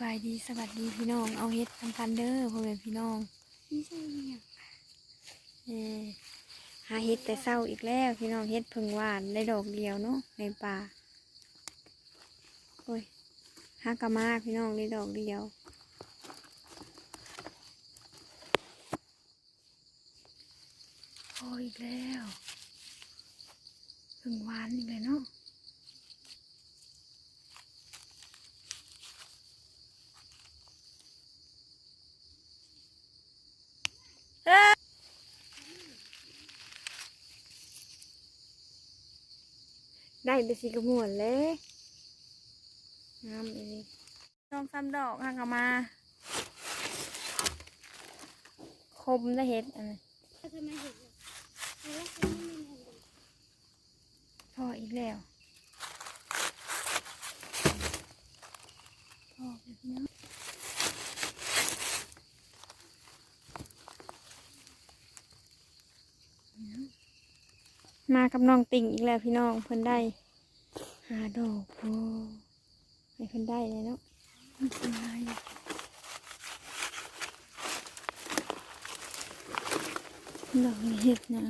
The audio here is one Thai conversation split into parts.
บายดีสวัสดีพี่น้อง เอาเฮ็ดทำกันเด้อพ่อแม่พี่น้องไม่ใช่เนี่ยเออหาเฮ็ดแต่เศร้าอีกแล้ว พี่น้องเฮ็ดพึ่งหวานได้ดอกเดียวเนาะในป่าโอ้ยหากระมาพี่น้องได้ดอกเดียวโอ้ยอีกแล้วพึ่งหวานอีกเลยเนาะ ได้ไปสีกระมวนเลยงามเลยลองซ้ำดอกห่างออกมา คมได้เห็ดอันนี้ถ้าทำไมเห็นเลยเพราะว่าเขาไม่มีเห็นเลยพออีกแล้วพอไปพี่น้อง มากับน้องติ่งอีกแล้วพี่น้องเพิ่นได้หาดอกโอ้ให้เพิ่นได้เลยเนาะไม่เป็นไรดอกเห็ดนะ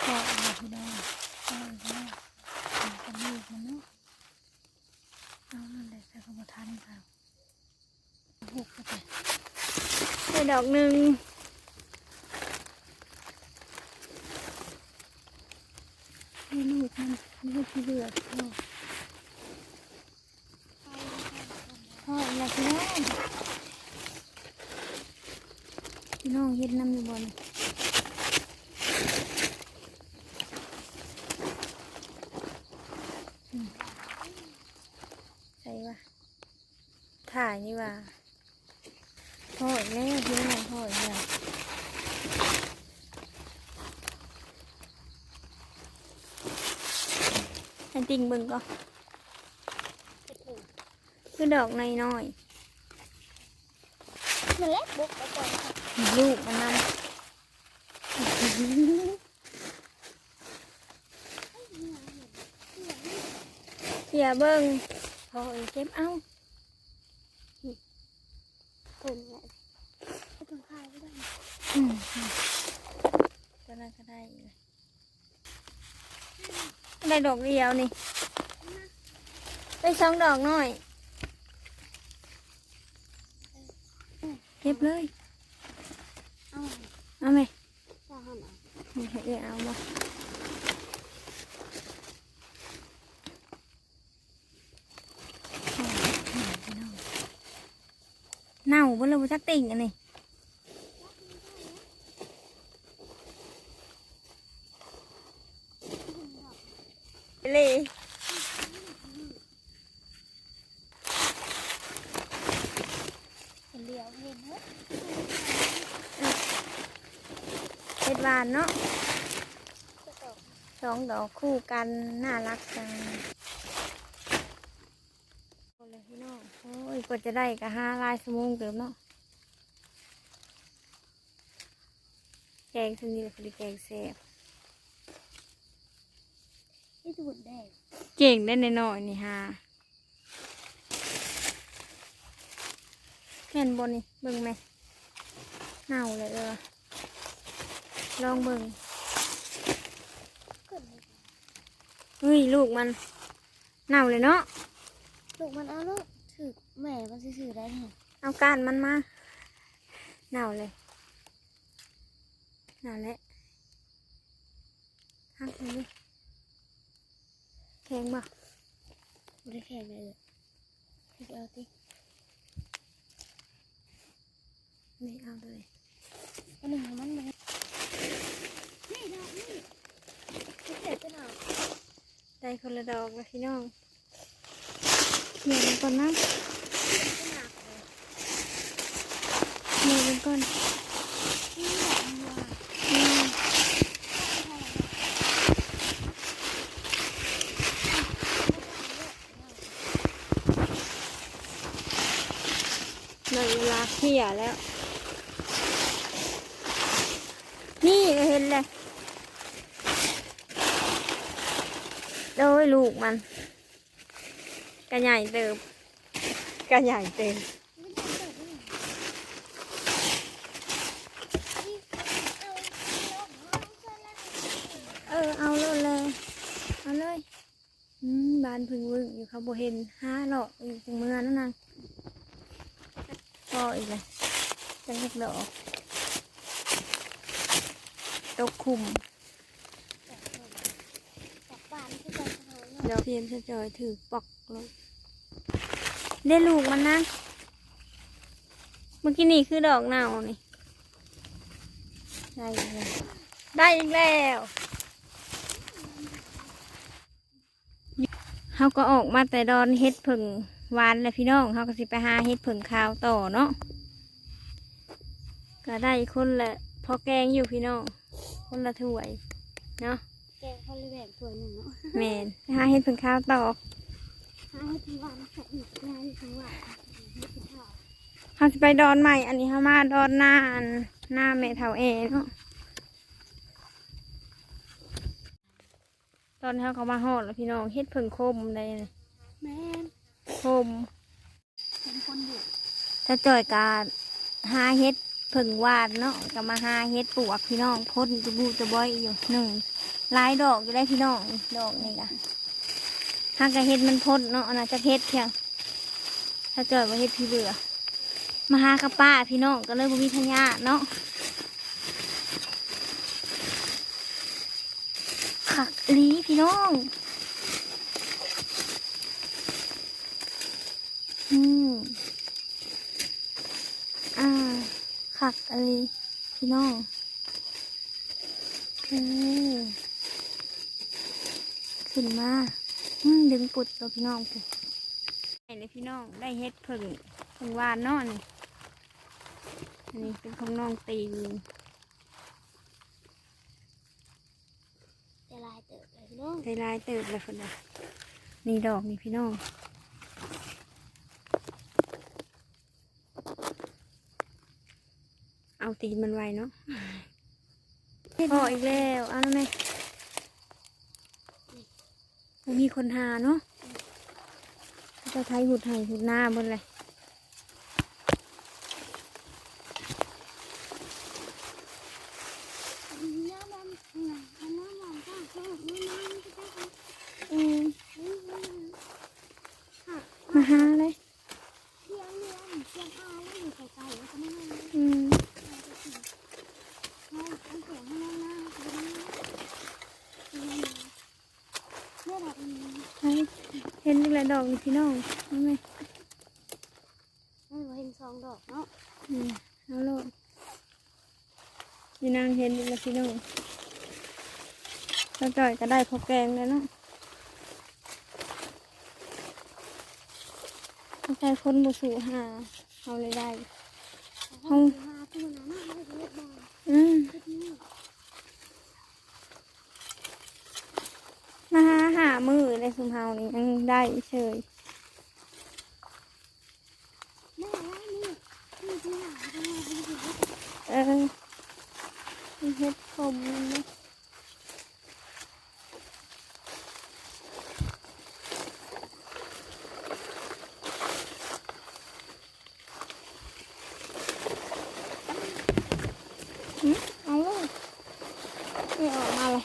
พ่อเอาพี่น้องพ่อเอาแล้วมันจะลูกมันเนาะเอานั่นแหละใส่กระบอกทันค่ะ หกได้ดอกหนึ่งให้ลูกมันลูกที่เหลือพ่อพ่ออะไรพี่น้องพี่น้องเฮ็ดน้ำอยู่บนใช่ปะถ่ายนี่ว่า พ่อแม่พี่น้องพ่อเนี่ยอันติงเบิ่งก็คือดอกน้อยมันเล็กบุกไปก่อนค่ะลูกมันนั่นเขี่ยเบิ่งพ่อเอ้ยเก็บเอา ผมเนี่ยก็ต้องคายไม่ได้อืมก็น่าก็ได้อยู่เลยได้ดอกเดียวนี่ ได้สองดอกหน่อย เก็บเลย เอาเอาไหมถ้าหันอะนี่ให้เอื้อเอามาเน่าบนเลยบนจักติ่งอันนี้เลยเห็นเดียวเห็นเฮ้ยเห็ดหวานเนาะก็ตกสองดอกคู่กันน่ารักจังโอ้เลยพี่น้องโอ้ยกว่าจะได้ก็ห้าลายสมงเติมเนาะ แกงสนิทคือแกงแซ่บนี่จุดแดงเก่งได้ในน้อยๆนี่ฮะเห็นบนนี่เบิ่งไหมเน่าเลยเออลองเบิ่งเกิดอะไรเฮ้ยลูกมันเน่าเลยเนาะลูกมันเอาลูกถือแม่มันสื่อได้ไงเอาก้านมันมาเน่าเลย เน่าแล้วหักเลยดิแข็งบ่ไม่ได้แข่งเลยถือเอาติไม่เอาเลยอันหนึ่งมันมันนี่ดอกนี่ที่เสร็จก็หนาวได้คนละดอกแล้วพี่น้องเขี่ยมันก่อนนะ ก็หนาวเลย เขี่ยมันก่อน นี่ดอกมัว อืม นเวลาเขี่ยแล้ว นี่เออเลยโดยลูกมันกระใหญ่เติบกระใหญ่เติบเออเอาเลยเลยเอาเลยอืมบานพึ่งวึงอยู่เขาบ่เห็นห้าหรอกอยู่ตรงเมืองนั่นนาง ก็อีกเลยจังเล็กดอกตกคุมเดี๋ยวเพียนจะจอยถือปอกลงได้ลูกมันนะเมื่อกี้นี่คือดอกเน่านี่ได้อีกแล้วได้อีกแล้วเขาก็ออกมาแต่ดอนเฮ็ดผึ่งห วานเลยพี่น้องเขาก็สิไปหาเฮ็ดผึ่งขาวต่อเนาะก็ได้คนละพอแกงอยู่พี่น้องคนละถ้วยเนาะแกงเขาเลยแบ่งถ้วยหนึ่งเนาะแมนไปหาเฮ็ดผึ่งขาวต่อหาให้ทั้งวันค่ะอีกงานทั้งวันให้กินข้าวเขาจะไปดอนใหม่ อันนี้เขามาดอนหน้าอันหน้าเมทาเอเนาะตอนเขาเขามาหอดแล้วพี่น้องเฮ็ดผึ่งคมได้เลยแม่ นคมเป็นคนอยู่ถ้าจอยกาหาเฮ็ดผึ่งวาดเนาะก็มาหาเฮ็ดปลวกพี่น้องพ่นจะบูจะบอยอยู่หนึ่งหลายดอกอยู่ได้พี่น้องดอกนี่กะหากะเฮ็ดมันพ่นเนาะน่าจะเฮ็ดเพียงถ้าจอยว่าเฮ็ดพี่เบื่อมาหากระป้าพี่น้องก็เลยบ่มีทางญาเนาะขักลีพี่น้อง อืม อ่า ขักอีหลีพี่น้องเออขึ้นมาอืมดึงปุดตัวพี่น้องปุดได้เลยพี่น้องได้เฮ็ดผึ่งผึ่งหวานเนาะนี่อันนี้เป็นของน้องตีนจะลายเติบเลยเนาะได้ลายเติบเลยคนละนี่ดอกนี่พี่น้อง เอาตีนมันไว้เนาะพออีกแล้วเอาไหมมันมีคนหาเนาะเขาจะไทยหุดไห่หุดหน้าบนเลย น้ำมันน้ำมันข้าวข้าวน้ำมันก็ได้ อืม ค่ะ มาหาเลย เลี้ยงเลี้ยงเลี้ยงอาแล้วอยู่ไกลๆแล้วก็ไม่ให้ อืม ให้อันเสียงให้น้าๆเนี่ยแบบนี้ ไป เห็นอีกแล้วดอกนี่พี่น้องเอาไหมไม่เห็นสองดอกเนาะอืมเอาโลดพี่นางเห็นอีกแล้วพี่น้องแล้วจ่อยก็ได้พอแกงแล้วเนาะถ้าใจคนบุสูหาเอาเลยได้ห้องหาตัวนั้นนะไม่ได้เล็กบางอืม ชุดนี้ มา หาหามือในสุมเฮานี่ยังได้เฉยแม่ร้านนี้ที่ที่หาทำไมเป็นถึงเออมีเฮ็ดคมนั่นนะหืมเอาเลยไม่ออกมาเลย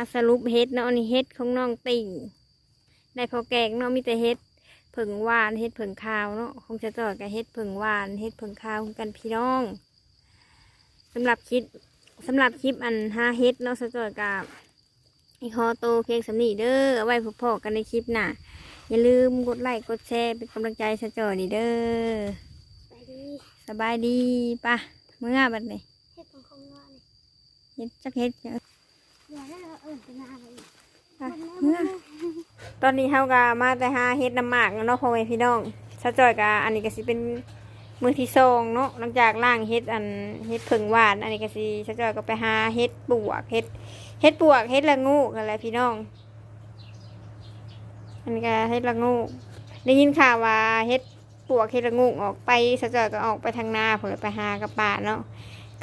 มาสรุปเฮ็ดเนาะอันนี่เฮ็ดของน้องติ่งได้พอแกงเนาะมีแต่เฮ็ดผึ่งหวานเฮ็ดผึ่งขาวเนาะคงจะต่อกับเฮ็ดผึ่งหวานเฮ็ดผึ่งขาวกันพี่น้องสำหรับคลิปสำหรับคลิปอันห้าเฮ็ดเนาะสะจอยกับอีคอโตเค้กสำนีเด้อเอาไว้พบๆกันในคลิปหน้าอย่าลืมกดไลค์กดแชร์เป็นกำลังใจสะจอยนี่เด้อไปดีสบายดีปะเมื่อบัดนี้เฮ็ดของคงว่านี่เฮ็ดจักเฮ็ด จักเดี๋ยวแล้วเอิญเป็นอะไรอีกไปเมื่อตอนนี้เฮาก็มาแต่หาเฮ็ดน้ำหมากเนาะพ่อแม่พี่น้องสะจอยก็อันนี้ก็สิเป็นมือที่สองเนาะหลังจากล่างเฮ็ดอันเฮ็ดผึ่งหวาน อันนี้ก็สิสะจอยก็ไปหาเฮ็ดปวกเฮ็ดเฮ็ดปวกเฮ็ดละงูกันแหละพี่น้อง อันนี้ก็เฮ็ดละงูได้ยินข่าวว่าเฮ็ดปวกเฮ็ดละงูออกไปสะจอยก็ออกไปทางนาเผื่อไปหากับป่าเนาะ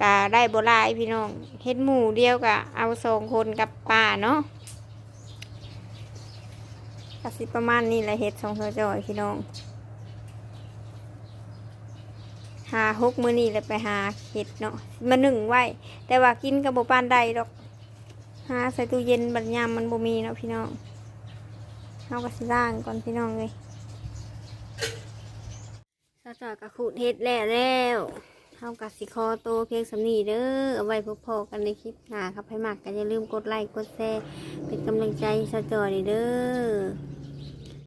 ก็ได้โบ่หลายพี่น้องเฮ็ดหมู่เดียวก็เอาสองคนกับป่าเนาะก็สิประมาณนี้แหละเฮ็ดสองสะจอยพี่น้องหาหกมือนี้เลยไปหาเห็ดเนาะมาหนึ่งไว้ แต่ว่ากินกับโบปานใดดอกหาใส่ตู้เย็นบัดยามมันบ่มีเนาะพี่น้องเฮาก็สิล้างก่อนพี่น้องเลยสะจอยกับขูดเห็ดแล้วแล้ว เฮากับสิคอโตวเพียงสำนีเด้อเอาไว้พบพอกันในคลิปหน้าครับให้มากกันอย่าลืมกดไลค์กดแชร์เป็นกำลังใจสะจอยเด้อ